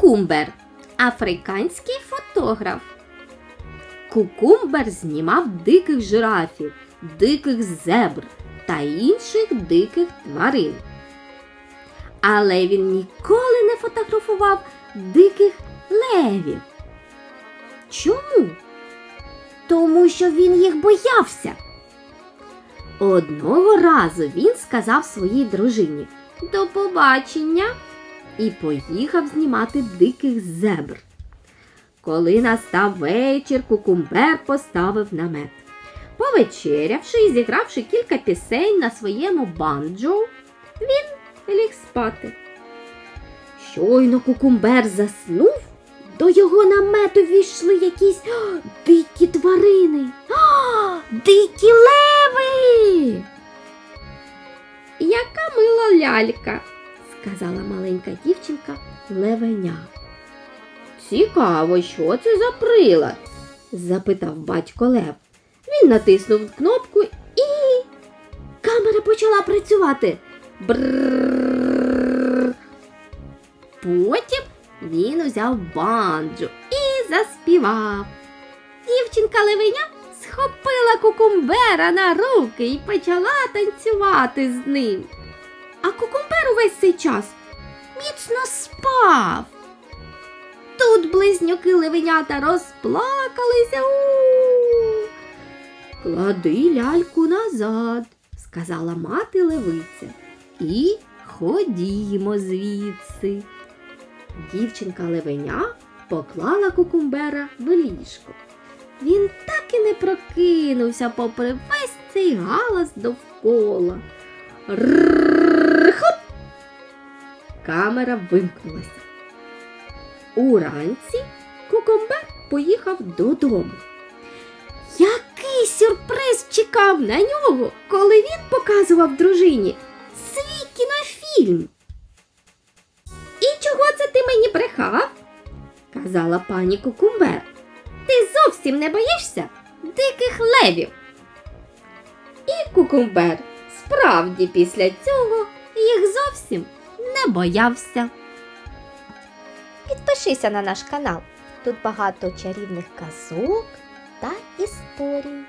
Кукумбер африканський фотограф. Кукумбер знімав диких жирафів, диких зебр та інших диких тварин. Але він ніколи не фотографував диких левів. Чому? Тому що він їх боявся. Одного разу він сказав своїй дружині до побачення і поїхав знімати диких зебр. Коли настав вечір, кукумбер поставив намет. Повечерявши і зігравши кілька пісень на своєму банджо, він ліг спати. Щойно кукумбер заснув, до його намету війшли якісь а, дикі тварини. А, дикі леви. Яка мила лялька, сказала маленька дівчинка левеня. Цікаво, що це за прилад? запитав батько Лев. Він натиснув кнопку і камера почала працювати. Бррррррр. Потім він узяв банджо і заспівав. Дівчинка левеня схопила кукумбера на руки і почала танцювати з ним. А кукумбер увесь цей час міцно спав. Тут близнюки левенята розплакалися. У. Клади ляльку назад, сказала мати левиця. І ходімо звідси. Дівчинка левеня поклала кукумбера в ліжко. Він так і не прокинувся попри весь цей галас довкола. Хоп! Камера вимкнулася. Уранці Кукумбер поїхав додому. Який сюрприз чекав на нього, коли він показував дружині свій кінофільм? І чого це ти мені брехав? казала пані Кукумбер. Ти зовсім не боїшся диких левів. І Кукумбер справді після цього їх зовсім не боявся. Підпишися на наш канал. Тут багато чарівних казок та історій.